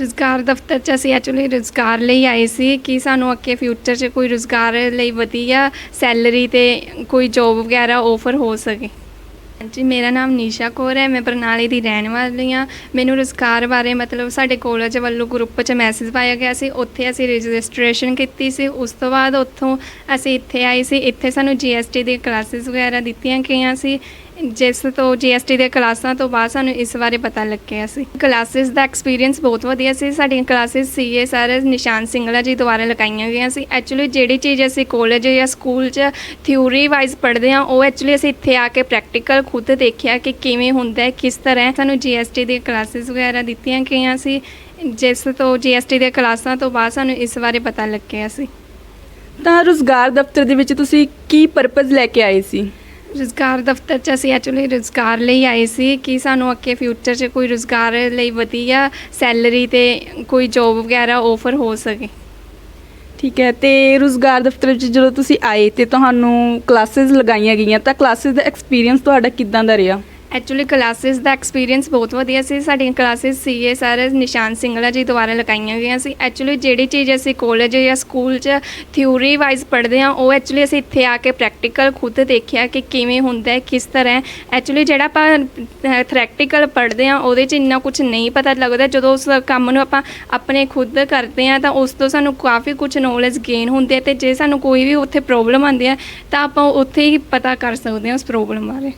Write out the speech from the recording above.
ਰੁਜ਼ਗਾਰ ਦਫ਼ਤਰ 'ਚ ਅਸੀਂ ਐਕਚੁਅਲੀ ਰੁਜ਼ਗਾਰ ਲਈ ਆਏ ਸੀ ਕਿ ਸਾਨੂੰ ਅੱਗੇ ਫਿਊਚਰ 'ਚ ਕੋਈ ਰੁਜ਼ਗਾਰ ਲਈ ਵਧੀਆ ਸੈਲਰੀ ਤੇ ਕੋਈ ਜੋਬ ਵਗੈਰਾ ਆਫਰ ਹੋ ਸਕੇ। ਜੀ ਮੇਰਾ ਨਾਮ ਨੀਸ਼ਾ ਕੌਰ ਹੈ, ਮੈਂ ਬਰਨਾਲੇ ਦੀ ਰਹਿਣ ਵਾਲੀ ਹਾਂ। ਮੈਨੂੰ ਰੁਜ਼ਗਾਰ ਬਾਰੇ ਮਤਲਬ ਸਾਡੇ ਕਾਲਜ ਵੱਲੋਂ ਗਰੁੱਪ 'ਚ ਮੈਸੇਜ ਪਾਇਆ ਗਿਆ ਸੀ। ਉੱਥੇ ਅਸੀਂ ਰਜਿਸਟ੍ਰੇਸ਼ਨ ਕੀਤੀ ਸੀ। ਉਸ ਤੋਂ ਬਾਅਦ ਉੱਥੋਂ ਅਸੀਂ ਇੱਥੇ ਆਏ ਸੀ। ਇੱਥੇ ਸਾਨੂੰ ਜੀਐਸਟੀ ਦੀਆਂ ਕਲਾਸਿਸ ਵਗੈਰਾ ਦਿੱਤੀਆਂ ਗਈਆਂ ਸੀ। ਜਿਸ ਤੋਂ ਜੀਐਸਟੀ ਦੇ ਕਲਾਸਾਂ ਤੋਂ ਬਾਅਦ ਸਾਨੂੰ ਇਸ ਬਾਰੇ ਪਤਾ ਲੱਗਿਆ ਸੀ। ਕਲਾਸਿਸ ਦਾ ਐਕਸਪੀਰੀਅੰਸ ਬਹੁਤ ਵਧੀਆ ਸੀ। ਸਾਡੀਆਂ ਕਲਾਸਿਸ ਸੀਏ ਸਰ ਨਿਸ਼ਾਨ ਸਿੰਗਲਾ ਜੀ ਦੁਆਰਾ ਲਗਾਈਆਂ ਗਈਆਂ ਸੀ। ਐਕਚੁਅਲੀ ਜਿਹੜੀ ਚੀਜ਼ ਅਸੀਂ ਕਾਲਜ ਜਾਂ ਸਕੂਲ 'ਚ ਥਿਊਰੀ ਵਾਈਜ਼ ਪੜ੍ਹਦੇ ਹਾਂ, ਉਹ ਐਕਚੁਅਲੀ ਅਸੀਂ ਇੱਥੇ ਆ ਕੇ ਪ੍ਰੈਕਟੀਕਲ ਖੁਦ ਦੇਖਿਆ ਕਿ ਕਿਵੇਂ ਹੁੰਦਾ ਹੈ, ਕਿਸ ਤਰ੍ਹਾਂ ਸਾਨੂੰ ਜੀਐਸਟੀ ਦੀਆਂ ਕਲਾਸਿਸ ਵਗੈਰਾ ਦਿੱਤੀਆਂ ਗਈਆਂ ਸੀ। ਜਿਸ ਤੋਂ ਜੀਐਸਟੀ ਦੀਆਂ ਕਲਾਸਾਂ ਤੋਂ ਬਾਅਦ ਸਾਨੂੰ ਇਸ ਬਾਰੇ ਪਤਾ ਲੱਗਿਆ ਸੀ। ਤਾਂ ਰੁਜ਼ਗਾਰ ਦਫ਼ਤਰ ਦੇ ਵਿੱਚ ਤੁਸੀਂ ਕੀ ਪਰਪਸ ਲੈ ਕੇ ਆਏ ਸੀ? ਰੁਜ਼ਗਾਰ ਦਫ਼ਤਰ 'ਚ ਅਸੀਂ ਐਕਚੁਅਲੀ ਰੁਜ਼ਗਾਰ ਲਈ ਆਏ ਸੀ ਕਿ ਸਾਨੂੰ ਅੱਗੇ ਫਿਊਚਰ 'ਚ ਕੋਈ ਰੁਜ਼ਗਾਰ ਲਈ ਵਧੀਆ ਸੈਲਰੀ ਤੇ ਕੋਈ ਜੋਬ ਵਗੈਰਾ ਆਫਰ ਹੋ ਸਕੇ। ਠੀਕ ਹੈ, ਤੇ ਰੁਜ਼ਗਾਰ ਦਫ਼ਤਰ ਵਿੱਚ ਜਦੋਂ ਤੁਸੀਂ ਆਏ ਤੇ ਤੁਹਾਨੂੰ ਕਲਾਸਿਸ ਲਗਾਈਆਂ ਗਈਆਂ ਤਾਂ ਕਲਾਸਿਸ ਦਾ ਐਕਸਪੀਰੀਅੰਸ ਤੁਹਾਡਾ ਕਿੱਦਾਂ ਦਾ ਰਿਹਾ? ਐਕਚੁਅਲੀ ਕਲਾਸਿਸ ਦਾ ਐਕਸਪੀਰੀਅੰਸ ਬਹੁਤ ਵਧੀਆ ਸੀ। ਸਾਡੀਆਂ ਕਲਾਸਿਸ ਸੀਏ ਸਰ ਨਿਸ਼ਾਨ ਸਿੰਗਲਾ ਜੀ ਦੁਆਰਾ ਲਗਾਈਆਂ ਗਈਆਂ ਸੀ। ਐਕਚੁਅਲੀ ਜਿਹੜੀ ਚੀਜ਼ ਅਸੀਂ ਕਾਲਜ ਜਾਂ ਸਕੂਲ 'ਚ ਥਿਊਰੀ ਵਾਈਜ਼ ਪੜ੍ਹਦੇ ਹਾਂ, ਉਹ ਐਕਚੁਅਲੀ ਅਸੀਂ ਇੱਥੇ ਆ ਕੇ ਪ੍ਰੈਕਟੀਕਲ ਖੁਦ ਦੇਖਿਆ ਕਿ ਕਿਵੇਂ ਹੁੰਦਾ ਹੈ, ਕਿਸ ਤਰ੍ਹਾਂ ਐਕਚੁਅਲੀ ਜਿਹੜਾ ਆਪਾਂ ਥਰੈਕਟੀਕਲ ਪੜ੍ਹਦੇ ਹਾਂ, ਉਹਦੇ 'ਚ ਇੰਨਾ ਕੁਝ ਨਹੀਂ ਪਤਾ ਲੱਗਦਾ। ਜਦੋਂ ਉਸ ਕੰਮ ਨੂੰ ਆਪਾਂ ਆਪਣੇ ਖੁਦ ਕਰਦੇ ਹਾਂ, ਤਾਂ ਉਸ ਤੋਂ ਸਾਨੂੰ ਕਾਫੀ ਕੁਝ ਨੌਲੇਜ ਗੇਨ ਹੁੰਦੀ ਹੈ ਤੇ ਜੇ ਸਾਨੂੰ ਕੋਈ ਵੀ ਉੱਥੇ ਪ੍ਰੋਬਲਮ ਆਉਂਦੀ ਹੈ, ਤਾਂ ਆਪਾਂ ਉੱਥੇ ਹੀ ਪਤਾ ਕਰ ਸਕਦੇ ਹਾਂ ਉਸ ਪ੍ਰੋਬਲਮ ਬਾਰੇ।